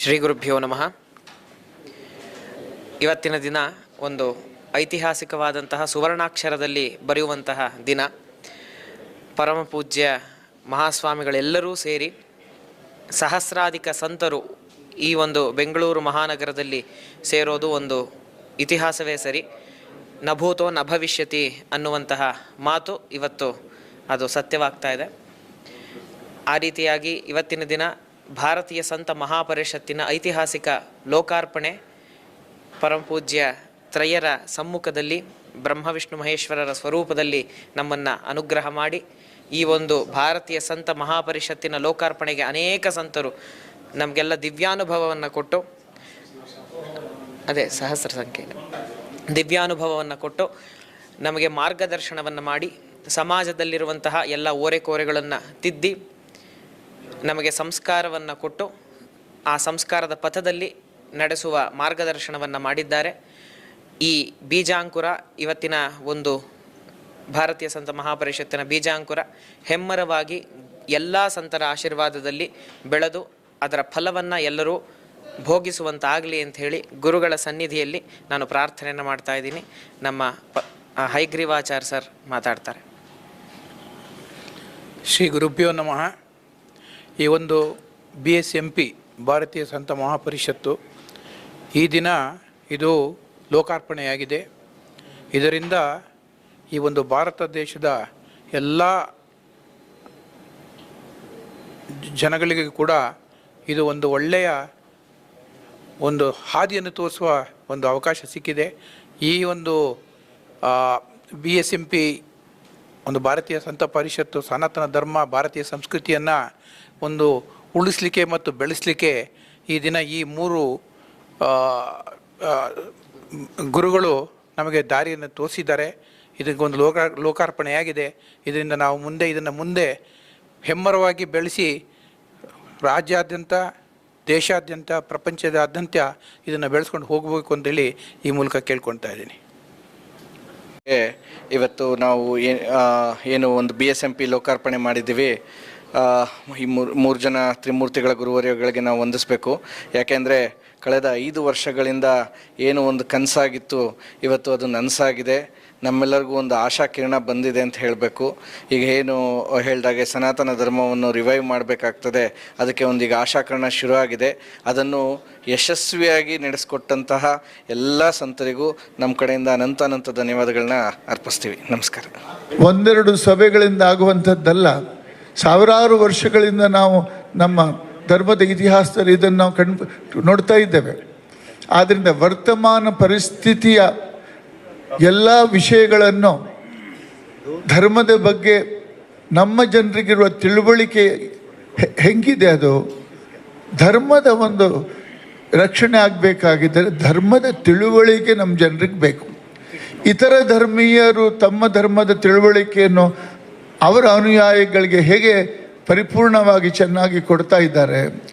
ಶ್ರೀ ಗುರುಭ್ಯೋ ನಮಃ. ಇವತ್ತಿನ ದಿನ ಒಂದು ಐತಿಹಾಸಿಕವಾದಂತಹ ಸುವರ್ಣಾಕ್ಷರದಲ್ಲಿ ಬರೆಯುವಂತಹ ದಿನ. ಪರಮ ಪೂಜ್ಯ ಮಹಾಸ್ವಾಮಿಗಳೆಲ್ಲರೂ ಸೇರಿ ಸಹಸ್ರಾಧಿಕ ಸಂತರು ಈ ಒಂದು ಬೆಂಗಳೂರು ಮಹಾನಗರದಲ್ಲಿ ಸೇರೋದು ಒಂದು ಇತಿಹಾಸವೇ ಸರಿ. ನಭೂತೋ ನ ಭವಿಷ್ಯತಿ ಅನ್ನುವಂತಹ ಮಾತು ಇವತ್ತು ಅದು ಸತ್ಯವಾಗ್ತಾ ಇದೆ. ಆ ರೀತಿಯಾಗಿ ಇವತ್ತಿನ ದಿನ ಭಾರತೀಯ ಸಂತ ಮಹಾಪರಿಷತ್ತಿನ ಐತಿಹಾಸಿಕ ಲೋಕಾರ್ಪಣೆ ಪರಮಪೂಜ್ಯ ತ್ರಯರ ಸಮ್ಮುಖದಲ್ಲಿ ಬ್ರಹ್ಮ ವಿಷ್ಣು ಮಹೇಶ್ವರರ ಸ್ವರೂಪದಲ್ಲಿ ನಮ್ಮನ್ನು ಅನುಗ್ರಹ ಮಾಡಿ, ಈ ಒಂದು ಭಾರತೀಯ ಸಂತ ಮಹಾಪರಿಷತ್ತಿನ ಲೋಕಾರ್ಪಣೆಗೆ ಅನೇಕ ಸಂತರು ನಮಗೆಲ್ಲ ದಿವ್ಯಾನುಭವವನ್ನು ಕೊಟ್ಟು, ಅದೇ ಸಹಸ್ರ ಸಂಖ್ಯೆ ದಿವ್ಯಾನುಭವವನ್ನು ಕೊಟ್ಟು ನಮಗೆ ಮಾರ್ಗದರ್ಶನವನ್ನು ಮಾಡಿ, ಸಮಾಜದಲ್ಲಿರುವಂತಹ ಎಲ್ಲ ಓರೆಕೋರೆಗಳನ್ನು ತಿದ್ದಿ ನಮಗೆ ಸಂಸ್ಕಾರವನ್ನು ಕೊಟ್ಟು ಆ ಸಂಸ್ಕಾರದ ಪಥದಲ್ಲಿ ನಡೆಸುವ ಮಾರ್ಗದರ್ಶನವನ್ನು ಮಾಡಿದ್ದಾರೆ. ಈ ಬೀಜಾಂಕುರ ಇವತ್ತಿನ ಒಂದು ಭಾರತೀಯ ಸಂತ ಮಹಾಪರಿಷತ್ತಿನ ಬೀಜಾಂಕುರ ಹೆಮ್ಮರವಾಗಿ ಎಲ್ಲ ಸಂತರ ಆಶೀರ್ವಾದದಲ್ಲಿ ಬೆಳೆದು ಅದರ ಫಲವನ್ನು ಎಲ್ಲರೂ ಭೋಗಿಸುವಂತಾಗಲಿ ಅಂತ ಹೇಳಿ ಗುರುಗಳ ಸನ್ನಿಧಿಯಲ್ಲಿ ನಾನು ಪ್ರಾರ್ಥನೆಯನ್ನು ಮಾಡ್ತಾ ಇದ್ದೀನಿ. ನಮ್ಮ ಪ ಹೈಗ್ರೀವಾಚಾರ್ಯ ಸರ್ ಮಾತಾಡ್ತಾರೆ. ಶ್ರೀ ಗುರುಭ್ಯೋ ನಮಃ. ಈ ಒಂದು ಬಿ ಎಸ್ ಎಂ ಪಿ ಭಾರತೀಯ ಸಂತ ಮಹಾಪರಿಷತ್ತು, ಈ ದಿನ ಇದು ಲೋಕಾರ್ಪಣೆಯಾಗಿದೆ. ಇದರಿಂದ ಈ ಒಂದು ಭಾರತ ದೇಶದ ಎಲ್ಲ ಜನಗಳಿಗೆ ಕೂಡ ಇದು ಒಂದು ಒಳ್ಳೆಯ ಒಂದು ಹಾದಿಯನ್ನು ತೋರಿಸುವ ಒಂದು ಅವಕಾಶ ಸಿಕ್ಕಿದೆ. ಈ ಒಂದು ಬಿ ಎಸ್ ಎಂ ಪಿ ಒಂದು ಭಾರತೀಯ ಸಂತ ಪರಿಷತ್ತು, ಸನಾತನ ಧರ್ಮ, ಭಾರತೀಯ ಸಂಸ್ಕೃತಿಯನ್ನು ಒಂದು ಉಳಿಸ್ಲಿಕ್ಕೆ ಮತ್ತು ಬೆಳೆಸಲಿಕ್ಕೆ ಈ ದಿನ ಈ ಮೂರು ಗುರುಗಳು ನಮಗೆ ದಾರಿಯನ್ನು ತೋರಿಸಿದ್ದಾರೆ. ಇದಕ್ಕೊಂದು ಲೋಕ, ಲೋಕಾರ್ಪಣೆಯಾಗಿದೆ. ಇದರಿಂದ ನಾವು ಮುಂದೆ, ಇದನ್ನು ಮುಂದೆ ಹೆಮ್ಮರವಾಗಿ ಬೆಳೆಸಿ ರಾಜ್ಯಾದ್ಯಂತ, ದೇಶಾದ್ಯಂತ, ಪ್ರಪಂಚದಾದ್ಯಂತ ಇದನ್ನು ಬೆಳೆಸ್ಕೊಂಡು ಹೋಗಬೇಕು ಅಂತೇಳಿ ಈ ಮೂಲಕ ಕೇಳ್ಕೊಳ್ತಾ ಇದ್ದೀನಿ. ಇವತ್ತು ನಾವು ಏನು ಒಂದು ಬಿ ಎಸ್ ಎಂ ಪಿ ಲೋಕಾರ್ಪಣೆ ಮಾಡಿದ್ದೀವಿ. ಈ ಮೂರು ಮೂರು ಜನ ತ್ರಿಮೂರ್ತಿಗಳ ಗುರುವರ್ಯಗಳಿಗೆ ನಾವು ವಂದಿಸಬೇಕು. ಯಾಕೆಂದರೆ ಕಳೆದ ಐದು ವರ್ಷಗಳಿಂದ ಏನು ಒಂದು ಕನಸಾಗಿತ್ತು, ಇವತ್ತು ಅದು ನನಸಾಗಿದೆ. ನಮ್ಮೆಲ್ಲರಿಗೂ ಒಂದು ಆಶಾ ಕಿರಣ ಬಂದಿದೆ ಅಂತ ಹೇಳಬೇಕು. ಈಗ ಏನು ಹೇಳಿದಾಗೆ ಸನಾತನ ಧರ್ಮವನ್ನು ರಿವೈವ್ ಮಾಡಬೇಕಾಗ್ತದೆ. ಅದಕ್ಕೆ ಒಂದು ಈಗ ಆಶಾಕಿರಣ ಶುರುವಾಗಿದೆ. ಅದನ್ನು ಯಶಸ್ವಿಯಾಗಿ ನಡೆಸಿಕೊಟ್ಟಂತಹ ಎಲ್ಲ ಸಂತರಿಗೂ ನಮ್ಮ ಕಡೆಯಿಂದ ಅನಂತ ಅನಂತ ಧನ್ಯವಾದಗಳನ್ನ ಅರ್ಪಿಸ್ತೀವಿ. ನಮಸ್ಕಾರ. ಒಂದೆರಡು ಸಭೆಗಳಿಂದ ಆಗುವಂಥದ್ದಲ್ಲ, ಸಾವಿರಾರು ವರ್ಷಗಳಿಂದ ನಾವು ನಮ್ಮ ಧರ್ಮದ ಇತಿಹಾಸದಲ್ಲಿ ಇದನ್ನು ನಾವು ಕಣ್ ನೋಡ್ತಾ ಇದ್ದೇವೆ. ಆದ್ದರಿಂದ ವರ್ತಮಾನ ಪರಿಸ್ಥಿತಿಯ ಎಲ್ಲ ವಿಷಯಗಳನ್ನು ಧರ್ಮದ ಬಗ್ಗೆ ನಮ್ಮ ಜನರಿಗಿರುವ ತಿಳುವಳಿಕೆ ಹೆಂಗಿದೆ ಅದು? ಧರ್ಮದ ಒಂದು ರಕ್ಷಣೆ ಆಗಬೇಕಾಗಿದ್ದರೆ ಧರ್ಮದ ತಿಳುವಳಿಕೆ ನಮ್ಮ ಜನರಿಗೆ ಬೇಕು. ಇತರ ಧರ್ಮೀಯರು ತಮ್ಮ ಧರ್ಮದ ತಿಳುವಳಿಕೆಯನ್ನು ಅವರ ಅನುಯಾಯಿಗಳಿಗೆ ಹೇಗೆ ಪರಿಪೂರ್ಣವಾಗಿ ಚೆನ್ನಾಗಿ ಕೊಡ್ತಾ ಇದ್ದಾರೆ?